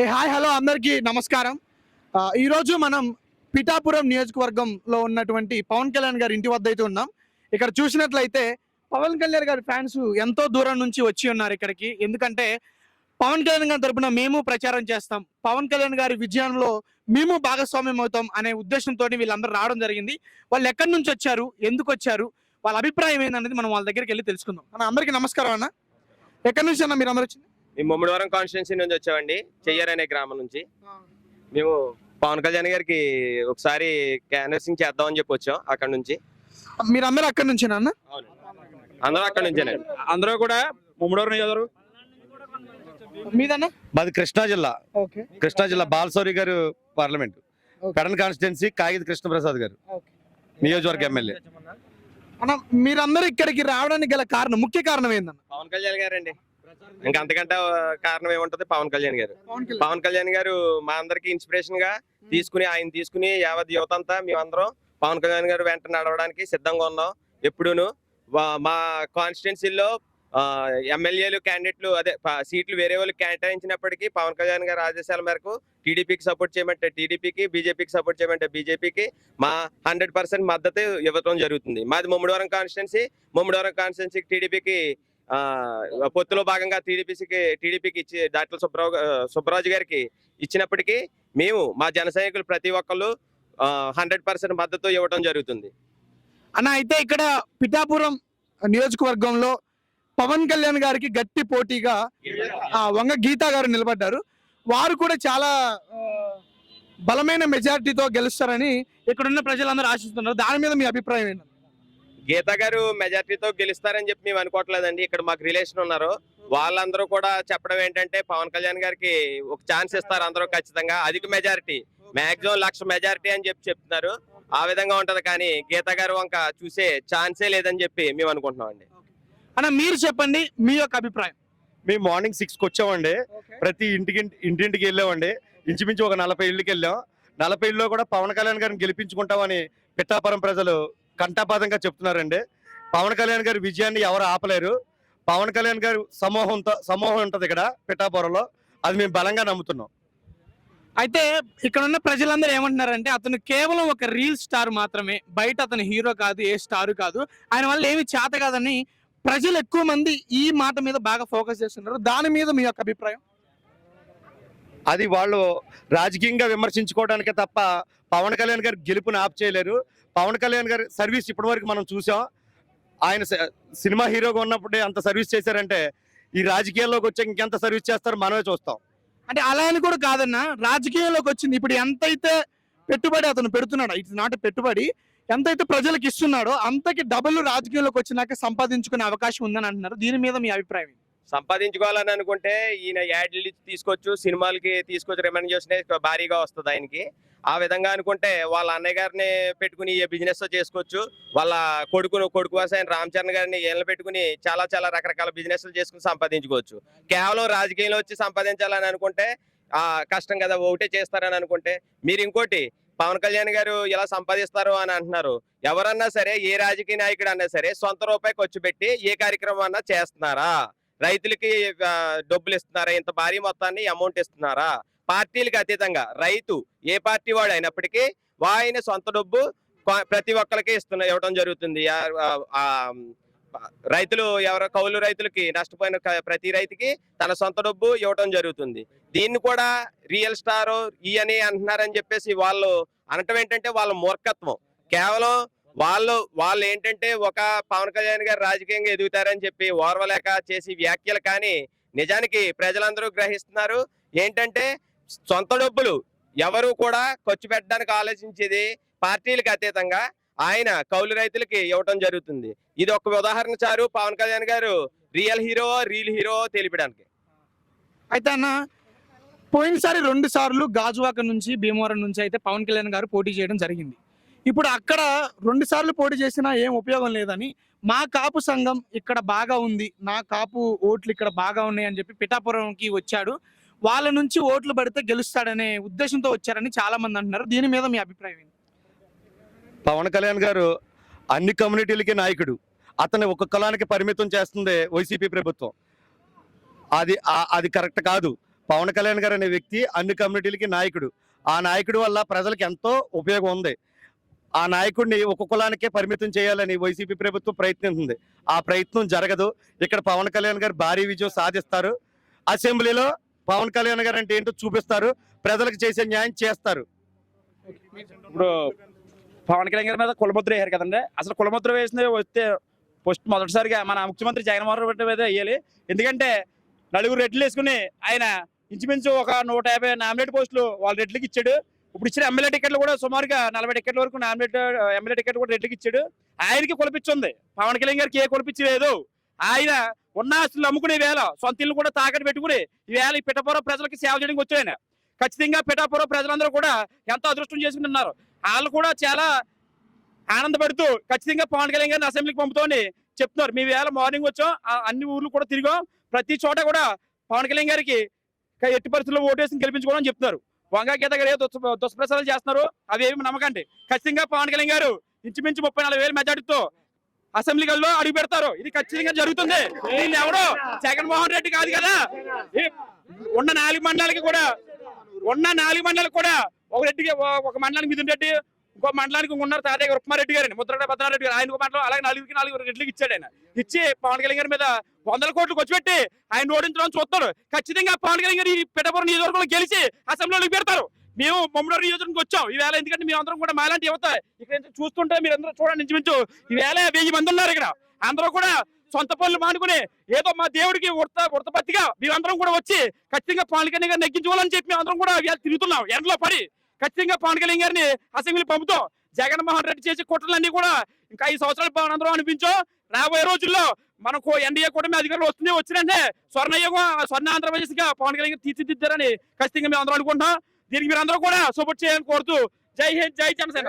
ఏ hi hello అందరికీ నమస్కారం. ఈరోజు మనం పిఠాపురం నియోజకవర్గంలో ఉన్నటువంటి పవన్ కళ్యాణ్ గారి ఇంటి వద్ద అయితే ఉన్నాం. ఇక్కడ చూసినట్లయితే పవన్ కళ్యాణ్ గారి ఫ్యాన్స్ ఎంతో దూరం నుంచి వచ్చి ఉన్నారు ఇక్కడికి. ఎందుకంటే పవన్ కళ్యాణ్ గారి తరపున మేము ప్రచారం చేస్తాం. పవన్ కళ్యాణ్ గారి విజయంలో మేము భాగస్వామ్యం అవుతాం అనే ఉద్దేశంతో వీళ్ళందరూ రావడం జరిగింది. వాళ్ళు ఎక్కడి నుంచి వచ్చారు? ఎందుకు వచ్చారు? వాళ్ళ అభిప్రాయం ఏందనేది మనం వాళ్ళ దగ్గరికి వెళ్ళి తెలుసుకుందాం. అన్న అందరికీ నమస్కారం అన్న. ఎక్కడి నుంచి అన్న మీరు అందరూ వచ్చింది? మేము ముమ్మడివరం కాన్స్టిట్యున్సీ నుంచి వచ్చామండి చెయ్యర్ అనే గ్రామం నుంచి. మేము పవన్ కళ్యాణ్ గారికి ఒకసారి క్యాన్వసింగ్ చేద్దామని చెప్పి వచ్చాం అక్కడ నుంచి. మీరందరూ అక్కడి నుంచేనా అన్న? అందరూ అక్కడ నుంచేనండి. అందరూ కూడా ముమ్మడోరు నియోజకవర్గం మీదన్నా? మాది కృష్ణా జిల్లా. ఓకే. కృష్ణా జిల్లా బాలసౌరి గారు పార్లమెంట్. పెడన్ కాన్స్టిట్యున్సీ కాగిత కృష్ణప్రసాద్ గారు. నియోజకవర్గ ఎమ్మెల్యే. అన్న మీరందరూ ఇక్కడికి రావడానికి గల కారణం ముఖ్య కారణం ఏందన్న? పవన్ కళ్యాణ్ గారండి. ఇంకా అంతకంటే కారణం ఏముంటది? పవన్ కళ్యాణ్ గారు. పవన్ కళ్యాణ్. గారు మా అందరికి ఇన్స్పిరేషన్గా తీసుకుని ఆయన తీసుకుని యావత్ యువత అంతా మేమందరం పవన్ కళ్యాణ్ గారు వెంట నడవడానికి సిద్ధంగా ఉన్నాం. ఎప్పుడూను మా కాన్స్టిట్యున్సీలో ఎమ్మెల్యేలు క్యాండిడేట్లు అదే సీట్లు వేరే వాళ్ళు కేటాయించినప్పటికీ పవన్ కళ్యాణ్ గారి ఆదేశాల మేరకు టీడీపీకి సపోర్ట్ చేయమంటే టీడీపీకి బీజేపీకి సపోర్ట్ చేయమంటే బీజేపీకి మా హండ్రెడ్ పర్సెంట్ మద్దతు ఇవ్వడం జరుగుతుంది. మాది ముమ్మడివరం కాన్స్టిట్యున్సీ ముమ్మడివరం కాన్స్టిట్యున్సీకి టీడీపీకి పొత్తులో భాగంగా టీడీపీసీకి టీడీపీకి ఇచ్చి డాక్టర్ సుబ్రావు సుబ్బరాజు గారికి ఇచ్చినప్పటికీ మేము మా జన సైనికులు ప్రతి ఒక్కళ్ళు హండ్రెడ్ పర్సెంట్ మద్దతు ఇవ్వడం జరుగుతుంది. అన్న అయితే ఇక్కడ పిఠాపురం నియోజకవర్గంలో పవన్ కళ్యాణ్ గారికి గట్టి పోటీగా ఆ, వంగ గీతా గారు నిలబడ్డారు. వారు కూడా చాలా బలమైన మెజారిటీతో గెలుస్తారని ఇక్కడున్న ప్రజలందరూ ఆశిస్తున్నారు. దాని మీద మీ అభిప్రాయం ఏంటంటే గీత గారు మెజార్టీతో గెలుస్తారని చెప్పి మేము అనుకోవట్లేదండి. ఇక్కడ మాకు రిలేషన్ ఉన్నారు. వాళ్ళందరూ కూడా చెప్పడం ఏంటంటే పవన్ కళ్యాణ్ గారికి ఒక ఛాన్స్ ఇస్తారు అందరూ ఖచ్చితంగా. అధిక మెజారిటీ. మాక్సిమం లక్ష మెజారిటీ అని చెప్పి చెప్తున్నారు. ఆ విధంగా ఉంటది కానీ గీత గారు వంక చూసే ఛాన్సే లేదని చెప్పి మేము అనుకుంటున్నాం అండి అన్న మీరు చెప్పండి మీ యొక్క అభిప్రాయం. మేము మార్నింగ్ సిక్స్కి వచ్చామండి ప్రతి ఇంటికి ఇంటింటికి వెళ్ళామండి. ఇంచుమించు ఒక నలభై ఇళ్ళకి వెళ్ళాం. నలభై ఇళ్ళలో కూడా పవన్ కళ్యాణ్ గారిని గెలిపించుకుంటామని పిఠాపురం ప్రజలు కంఠాపాతంగా చెప్తున్నారండి. పవన్ కళ్యాణ్ గారి విజయాన్ని ఎవరు ఆపలేరు. పవన్ కళ్యాణ్ గారు సమూహంతో సమూహం ఉంటది ఇక్కడ పిఠాపురంలో. అది మేము బలంగా నమ్ముతున్నాం. అయితే ఇక్కడ ఉన్న ప్రజలందరూ ఏమంటున్నారంటే అతను కేవలం ఒక రీల్ స్టార్ మాత్రమే. బయట అతను హీరో కాదు ఏ స్టార్ కాదు. ఆయన వల్ల ఏమి చేత కాదని ప్రజలు ఎక్కువ మంది ఈ మాట మీద బాగా ఫోకస్ చేస్తున్నారు. దాని మీద మీ యొక్క అభిప్రాయం? అది వాళ్ళు రాజకీయంగా విమర్శించుకోవడానికే తప్ప పవన్ కళ్యాణ్ గారు గెలుపుని ఆప్ చేయలేరు పవన్ కళ్యాణ్ గారి సర్వీస్ ఇప్పటివరకు మనం చూసాం. ఆయన సినిమా హీరోగా ఉన్నప్పుడే అంత సర్వీస్ చేశారంటే ఈ రాజకీయాల్లోకి వచ్చాక ఇంకెంత సర్వీస్ చేస్తారో మనమే చూస్తాం. అంటే అలా అని కూడా కాదన్న రాజకీయంలోకి వచ్చింది. ఇప్పుడు ఎంతైతే పెట్టుబడి అతను పెడుతున్నాడు ఇట్స్ నాట్ పెట్టుబడి ఎంతైతే ప్రజలకు ఇస్తున్నాడో అంతకి డబుల్ రాజకీయంలోకి వచ్చినాక సంపాదించుకునే అవకాశం ఉందని అంటున్నారు. దీని మీద మీ అభిప్రాయం సంపాదించుకోవాలని అనుకుంటే ఈయన యాడ్లు తీసుకోవచ్చు సినిమాలకి తీసుకొచ్చి రెమ్యూనరేషన్ భారీగా వస్తుంది ఆయనకి. ఆ విధంగా అనుకుంటే వాళ్ళ అన్నయ్య గారిని పెట్టుకుని ఏ బిజినెస్ చేసుకోవచ్చు వాళ్ళ కొడుకును కొడుకు ఆయన రామ్ చరణ్ గారిని ఏళ్ళు పెట్టుకుని చాలా చాలా రకరకాల బిజినెస్లు చేసుకుని సంపాదించుకోవచ్చు. కేవలం రాజకీయంలో వచ్చి సంపాదించాలని అనుకుంటే ఆ కష్టం కదా ఒకటే చేస్తారని అనుకుంటే. మీరు ఇంకోటి పవన్ కళ్యాణ్ గారు ఇలా సంపాదిస్తారు అని అంటున్నారు. ఎవరన్నా సరే ఏ రాజకీయ నాయకుడు అన్నా సరే సొంత రూపాయి ఖర్చు పెట్టి ఏ కార్యక్రమం అన్నా చేస్తున్నారా? రైతులకి డబ్బులు ఇస్తున్నారా ఇంత భారీ మొత్తాన్ని అమౌంట్ ఇస్తున్నారా? పార్టీలకు అతీతంగా రైతు ఏ పార్టీ వాడు అయినప్పటికీ వాయిన సొంత డబ్బు ప్రతి ఒక్కరికి ఇస్తున్న ఇవ్వడం జరుగుతుంది. రైతులు ఎవరు కౌలు రైతులకి నష్టపోయిన ప్రతి రైతుకి తన సొంత డబ్బు ఇవ్వడం జరుగుతుంది. దీన్ని కూడా రియల్ స్టార్ ఈ అని అంటున్నారని చెప్పేసి వాళ్ళు అనటం ఏంటంటే వాళ్ళ మూర్ఖత్వం. కేవలం వాళ్ళు వాళ్ళు ఏంటంటే ఒక పవన్ కళ్యాణ్ గారు రాజకీయంగా ఎదుగుతారని చెప్పి ఓర్వలేక చేసి వ్యాఖ్యలు కానీ నిజానికి ప్రజలందరూ గ్రహిస్తున్నారు. ఏంటంటే సొంత డబ్బులు ఎవరు కూడా ఖర్చు పెట్టడానికి ఆలోచించేది పార్టీలకు అతీతంగా ఆయన కౌలు రైతులకి ఇవ్వటం జరుగుతుంది. ఇది ఒక ఉదాహరణ చారు Pawan Kalyan garu real hero reel hero తెలిపడానికి. అయితే అన్న పోయినసారి రెండు సార్లు గాజువాక నుంచి భీమవరం నుంచి అయితే పవన్ కళ్యాణ్ గారు పోటీ చేయడం జరిగింది. ఇప్పుడు అక్కడ రెండు సార్లు పోటీ చేసినా ఏం ఉపయోగం లేదని మా కాపు సంఘం ఇక్కడ బాగా ఉంది నా కాపు ఓట్లు ఇక్కడ బాగా ఉన్నాయి అని చెప్పి పిఠాపురంకి వచ్చాడు. వాళ్ళ నుంచి ఓట్లు పడితే గెలుస్తాడనే ఉద్దేశంతో వచ్చారని చాలా మంది అంటున్నారు. దీని మీద మీ అభిప్రాయం పవన్ కళ్యాణ్ గారు అన్ని కమ్యూనిటీలకి నాయకుడు. అతన్ని ఒక కులానికి పరిమితం చేస్తుంది వైసీపీ ప్రభుత్వం. అది అది కరెక్ట్ కాదు. పవన్ కళ్యాణ్ గారు అనే వ్యక్తి అన్ని కమ్యూనిటీలకి నాయకుడు. ఆ నాయకుడి వల్ల ప్రజలకు ఎంతో ఉపయోగం ఉంది. ఆ నాయకుడిని ఒక కులానికే పరిమితం చేయాలని వైసీపీ ప్రభుత్వం ప్రయత్నిస్తుంది ఆ ప్రయత్నం జరగదు. ఇక్కడ పవన్ కళ్యాణ్ గారు భారీ విజయం సాధిస్తారు. అసెంబ్లీలో పవన్ కళ్యాణ్ గారు అంటే ఏంటో చూపిస్తారు. ప్రజలకు చేసే న్యాయం చేస్తారు. ఇప్పుడు పవన్ కళ్యాణ్ గారి మీద కులముద్ర వేశారు కదండి. అసలు కులముద్ర వేసింది వస్తే ఫస్ట్ మొదటిసారిగా మన ముఖ్యమంత్రి జగన్మోహన్ రెడ్డి మీద వేయాలి. ఎందుకంటే నలుగురు రెడ్లు వేసుకుని ఆయన ఇంచుమించు ఒక నూట యాభై నామినేట్ పోస్టులు వాళ్ళ రెడ్లకి ఇచ్చాడు. ఇప్పుడు ఇచ్చిన ఎమ్మెల్యే టికెట్లు కూడా సుమారుగా నలభై టికెట్ల వరకు నామినేట్ ఎమ్మెల్యే టికెట్ కూడా రెడ్డికి ఇచ్చాడు. ఆయనకి కొలిపించుంది. పవన్ కళ్యాణ్ గారికి ఏ కొలిపించలేదు. ఆయన ఉన్న ఆస్తులు అమ్ముకునే వేళ సొంత ఇల్లు కూడా తాకట్టు పెట్టుకుని ఈ వేళ ఈ పిఠాపురం ప్రజలకి సేవ చేయడానికి వచ్చాయన. ఖచ్చితంగా పిఠాపురం ప్రజలందరూ కూడా ఎంతో అదృష్టం చేసుకుంటున్నారు. వాళ్ళు కూడా చాలా ఆనందపడుతూ ఖచ్చితంగా పవన్ కళ్యాణ్ గారిని అసెంబ్లీకి పంపుతోని చెప్తున్నారు. మీ వేళ మార్నింగ్ వచ్చాం. ఆ అన్ని ఊర్లు కూడా తిరిగాం. ప్రతి చోట కూడా పవన్ కళ్యాణ్ గారికి ఎట్టి పరిస్థితుల్లో ఓటేసి గెలిపించుకోవడం చెప్తున్నారు. వంగా గీత గారు ఏదో దుష్ప్రచారాలు చేస్తున్నారు. అవి ఏమి నమ్మకండి. ఖచ్చితంగా పవన్ కళ్యాణ్ గారు ఇంచుమించు ముప్పై నాలుగు వేల మెజార్టీతో అసెంబ్లీ గదిలో అడుగు పెడతారు. ఇది ఖచ్చితంగా జరుగుతుంది. దీన్ని ఎవరో? జగన్మోహన్ రెడ్డి కాదు కదా. ఉన్న నాలుగు మండలాలకి కూడా ఉన్న నాలుగు మండలాలకు కూడా ఒక రెడ్డికి ఒక మండలానికి మిథున్ రెడ్డి ఇంకో మండలానికి ఉన్నారు తాతయ్య రుక్మారెడ్డి గారు ముద్రగడ భద్రారెడ్డి గారు. ఆయన ఒక మండలం అలాగే నలుగురికి నాలుగు రెడ్లకి ఇచ్చాడు ఆయన. ఇచ్చి పవన్ కళ్యాణ్ గారి మీద వందల కోట్లు ఖర్చు పెట్టి ఆయన ఓడించడం చూస్తారు. ఖచ్చితంగా పవన్ కళ్యాణ్ గారు ఈ పిఠాపురం నియోజకవర్గంలో గెలిచి అసెంబ్లీలోకి పెడతారు మేము మమ్మడూరు నియోజకవర్గం వచ్చాం. ఈ వేళ ఎందుకంటే మేము అందరం కూడా మాలాంటి యువత ఇక్కడ చూస్తుంటే మీరు అందరూ చూడండి ఇంచుమించు ఈ వేళ వెయ్యి మంది ఉన్నారు ఇక్కడ. అందరూ కూడా సొంత పనులు మానుకుని ఏదో మా దేవుడికి ఉడత ఉడతపత్తిగా మేమందరం కూడా వచ్చి ఖచ్చితంగా పవన్ కళ్యాణ్ గారిని నెగ్గించుకోవాలని చెప్పి మేమందరం కూడా తిరుగుతున్నాం. ఎండలో పడి ఖచ్చితంగా పవన్ కళ్యాణ్ గారిని అసెంబ్లీ పంపుతాం జగన్మోహన్ రెడ్డి చేసే కుట్రలన్నీ కూడా ఇంకా ఐదు సంవత్సరాలు పవన్ అందరం అనిపించో రాబోయే రోజుల్లో మనకు ఎన్డీఏ కూడా అధికారులు వస్తుంది వచ్చినంటే స్వర్ణయుగం స్వర్ణ ఆంధ్రప్రదేశ్గా పవన్ కళ్యాణ్ తీర్చిదిద్దారని ఖచ్చితంగా మేము అందరం అనుకుంటున్నాం. దీనికి మీరు అందరూ కూడా సపోర్ట్ చేయాలని కోరుతూ జై హింద్ జై జనసేన.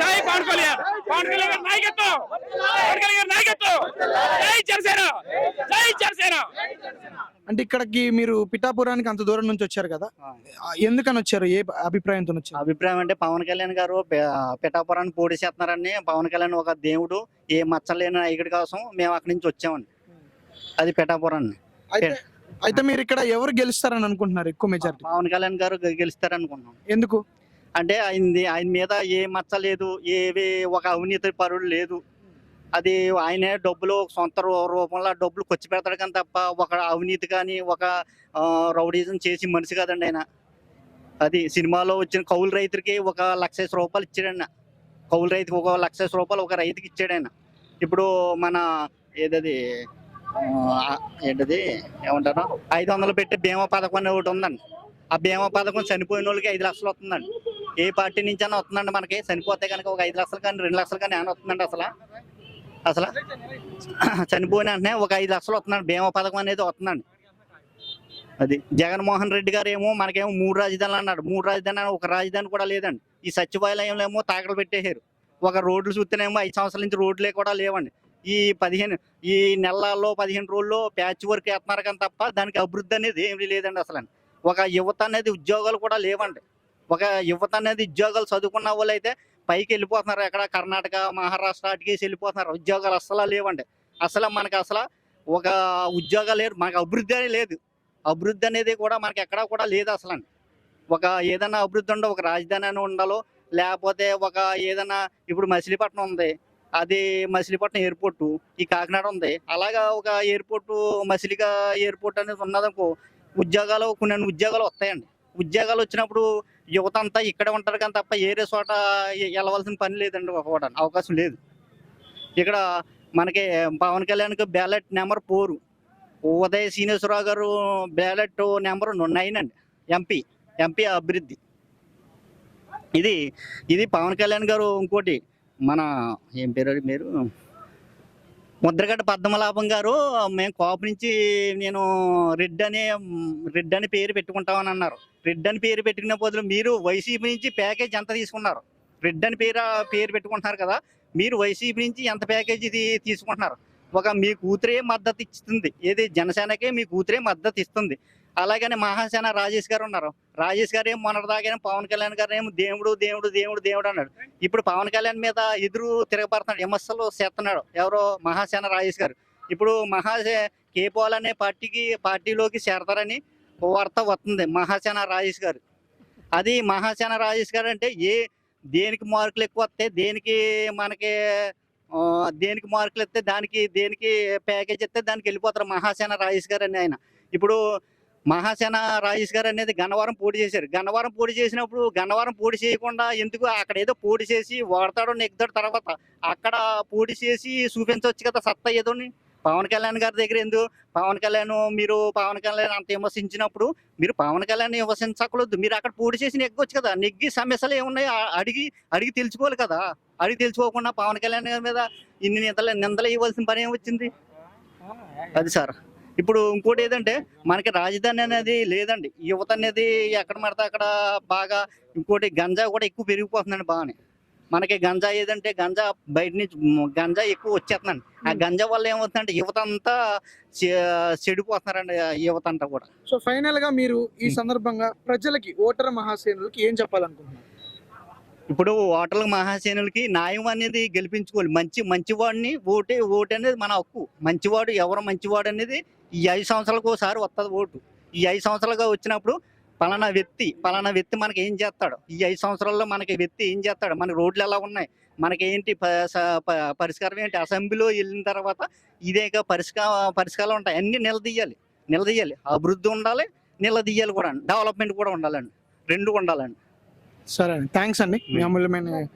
జై పవన్ కళ్యాణ్. పవన్ కళ్యాణ్ గారి నాయకత్వం. పవన్ కళ్యాణ్ గారి నాయకత్వం. జై జనసేన. జై జనసేన. అంటే ఇక్కడికి మీరు పిఠాపురానికి అంత దూరం నుంచి వచ్చారు కదా? ఎందుకని వచ్చారు? ఏ అభిప్రాయంతో వచ్చారు? అభిప్రాయం అంటే పవన్ కళ్యాణ్ గారు పిఠాపురాన్ని పోటీ చేస్తున్నారని పవన్ కళ్యాణ్ ఒక దేవుడు ఏ మచ్చలేని నాయకుడి కోసం మేము అక్కడి నుంచి వచ్చామండి. అది పిఠాపురాన్ని. అయితే అయితే మీరు ఇక్కడ ఎవరు గెలుస్తారని అనుకుంటున్నారు? ఎక్కువ మెజారిటీ పవన్ కళ్యాణ్ గారు గె- గెలుస్తారనుకున్నాం ఎందుకు? అంటే ఆయనది ఆయన మీద ఏ మచ్చ లేదు ఏవి ఒక అవినీతి పరుడు లేదు. అది ఆయనే డబ్బులు సొంత రూపంలో డబ్బులు ఖర్చు పెడతాడు కానీ తప్ప ఒక అవినీతి కానీ ఒక రౌడీజం చేసి మనిషి కాదండి ఆయన. అది సినిమాలో వచ్చిన కౌలు రైతుకి ఒక లక్ష రూపాయలు ఇచ్చాడన్న. కౌలు రైతుకి ఒక లక్ష రూపాయలు ఒక రైతుకి ఇచ్చాడు ఆయన. ఇప్పుడు మన ఏదది ఏంటది ఏమంటారు? ఐదు వందలు పెట్టి బీమా పథకం అని ఒకటి ఉందండి. ఆ బీమా పథకం చనిపోయిన వాళ్ళకి ఐదు లక్షలు వస్తుందండి. ఏ పార్టీ నుంచి అయినా వస్తుందండి మనకి. చనిపోతే కనుక ఒక ఐదు లక్షలు కానీ రెండు లక్షలు కానీ ఏమైనా వస్తుందండి అసలు? అసలు? చనిపోయిన వెంటనే ఒక ఐదు లక్షలు వస్తుందండి. బీమా పథకం అనేది వస్తుందండి. అది జగన్మోహన్ రెడ్డి గారు ఏమో మనకేమో మూడు రాజధానులు అన్నాడు. మూడు రాజధాని ఒక రాజధాని కూడా లేదండి. ఈ సచివాలయంలో ఏమో తాకలు పెట్టేశారు. ఒక రోడ్లు చూస్తేనేమో ఐదు సంవత్సరాల నుంచి రోడ్లే కూడా లేవండి. ఈ పదిహేను ఈ నెలల్లో పదిహేను రోజుల్లో ప్యాచ్ వర్క్ వేస్తున్నారు కానీ తప్ప దానికి అభివృద్ధి అనేది ఏమీ లేదండి అసలు ఒక యువత అనేది ఉద్యోగాలు కూడా లేవండి. ఒక యువత అనేది ఉద్యోగాలు చదువుకున్న వాళ్ళు అయితే పైకి వెళ్ళిపోతున్నారు. ఎక్కడ కర్ణాటక మహారాష్ట్ర అటుకేసి వెళ్ళిపోతున్నారు. ఉద్యోగాలు అసలు లేవండి. అసలు మనకి అసలు ఒక ఉద్యోగాలు లేదు. మనకు అభివృద్ధి అనేది లేదు. అభివృద్ధి అనేది కూడా మనకి ఎక్కడా కూడా లేదు అసలు ఒక ఏదైనా అభివృద్ధి ఉండే ఒక రాజధాని అని ఉండాలో లేకపోతే ఒక ఏదైనా ఇప్పుడు మచిలీపట్నం ఉంది. అది మచిలీపట్నం ఎయిర్పోర్టు ఈ కాకినాడ ఉంది. అలాగా ఒక ఎయిర్పోర్టు మచిలిగా ఎయిర్పోర్ట్ అనేది ఉన్నదనుకో ఉద్యోగాలు కొన్ని ఉద్యోగాలు వస్తాయండి. ఉద్యోగాలు వచ్చినప్పుడు యువత అంతా ఇక్కడే ఉంటారు కానీ తప్ప ఏరే చోట వెళ్ళవలసిన పని లేదండి ఒకటి అవకాశం లేదు. ఇక్కడ మనకి పవన్ కళ్యాణ్కి ballot number four Uday Srinivasarao garu ballot number nine అండి ఎంపీ ఎంపీ అభివృద్ధి. ఇది ఇది పవన్ కళ్యాణ్ గారు ఇంకోటి మన ఏం పేరు మీరు? ముద్రగడ్డ పద్మలాభం గారు మేము కోప నుంచి నేను రెడ్ అనే రెడ్ అని పేరు పెట్టుకుంటామని అన్నారు. రెడ్ అని పేరు పెట్టుకునే బదులు మీరు వైసీపీ నుంచి ప్యాకేజ్ ఎంత తీసుకున్నారు? రెడ్ అని పేరు పేరు పెట్టుకుంటున్నారు కదా మీరు వైసీపీ నుంచి ఎంత ప్యాకేజ్ ఇది తీసుకుంటున్నారు? ఒక మీ కూతురే మద్దతు ఇస్తుంది. ఏది జనసేనకే మీ కూతురే మద్దతు ఇస్తుంది. అలాగనే మహాసేన రాజేష్ గారు ఉన్నారు. రాజేష్ గారు ఏం మొన్నటిదాకా పవన్ కళ్యాణ్ గారు ఏమో దేవుడు దేవుడు దేవుడు దేవుడు అన్నాడు. ఇప్పుడు పవన్ కళ్యాణ్ మీద ఎదురు తిరగబడుతున్నాడు విమర్శలు చేస్తున్నాడు ఎవరో మహాసేన రాజేష్ గారు. ఇప్పుడు మహాసే కేపాల్ అనే పార్టీకి పార్టీలోకి చేరతారని వార్త వస్తుంది మహాసేన రాజేష్ గారు. అది మహాసేన రాజేష్ గారు అంటే ఏ దేనికి మార్కులు ఎక్కువ వస్తాయి దేనికి మనకి దేనికి మార్కులు ఇస్తే దానికి దేనికి ప్యాకేజ్ ఇస్తే దానికి వెళ్ళిపోతారు మహాసేన రాజేష్ గారు అని ఆయన. ఇప్పుడు మహాసేన రాజేష్ గారు అనేది గన్నవరం పోటీ చేశారు. గన్నవరం పోటీ చేసినప్పుడు గన్నవరం పోటీ చేయకుండా ఎందుకు అక్కడ ఏదో పోటీ చేసి వాడతాడో నెగ్గుతాడు తర్వాత అక్కడ పోటీ చేసి చూపించవచ్చు కదా సత్తా ఏదోని? పవన్ కళ్యాణ్ గారి దగ్గర ఎందుకు పవన్ కళ్యాణ్ మీరు పవన్ కళ్యాణ్ అంత విమర్శించినప్పుడు మీరు పవన్ కళ్యాణ్ విమర్శించకూడదు. మీరు అక్కడ పోటీ చేసి నెగ్గొచ్చు కదా. నెగ్గి సమస్యలు ఏమున్నాయి అడిగి అడిగి తెలుసుకోవాలి కదా. అడిగి తెలుసుకోకుండా పవన్ కళ్యాణ్ గారి మీద ఇన్ని నిందలు నిందలు ఇవ్వాల్సిన పని ఏం వచ్చింది? అది సార్. ఇప్పుడు ఇంకోటి ఏదంటే మనకి రాజధాని అనేది లేదండి. యువత అనేది ఎక్కడ పడితే అక్కడ బాగా ఇంకోటి గంజా కూడా ఎక్కువ పెరిగిపోతుందండి బాగానే. మనకి గంజా ఏదంటే గంజా బయట నుంచి గంజా ఎక్కువ వచ్చేస్తుందండి. ఆ గంజా వల్ల ఏమవుతుందంటే యువత అంతా చెడిపోతున్నారండి యువత అంతా కూడా. సో ఫైనల్గా మీరు ఈ సందర్భంగా ప్రజలకి ఓటర్ మహాసేనులకి ఏం చెప్పాలనుకుంటున్నారు? ఇప్పుడు ఓటర్ల మహాసేనులకి న్యాయం అనేది గెలిపించుకోవాలి. మంచి మంచివాడిని ఓటే ఓటు అనేది మన హక్కు. మంచివాడు ఎవరు మంచివాడు అనేది ఈ ఐదు సంవత్సరాలకు ఒకసారి వస్తుంది ఓటు. ఈ ఐదు సంవత్సరాలుగా వచ్చినప్పుడు పలానా వ్యక్తి పలానా వ్యక్తి మనకి ఏం చేస్తాడు? ఈ ఐదు సంవత్సరాల్లో మనకి వ్యక్తి ఏం చేస్తాడు? మన రోడ్లు ఎలా ఉన్నాయి? మనకి ఏంటి ప- స- ప- పరిష్కారం ఏంటి? అసెంబ్లీలో వెళ్ళిన తర్వాత ఇదే పరిష్కార పరిష్కారాలు ఉంటాయి. అన్ని నిలదీయాలి. నిలదీయాలి. అభివృద్ధి ఉండాలి. నిలదీయాలి కూడా డెవలప్మెంట్ కూడా ఉండాలండి. రెండు ఉండాలండి. సరే అండి. థ్యాంక్స్ అండి. మీ అమూల్యమైన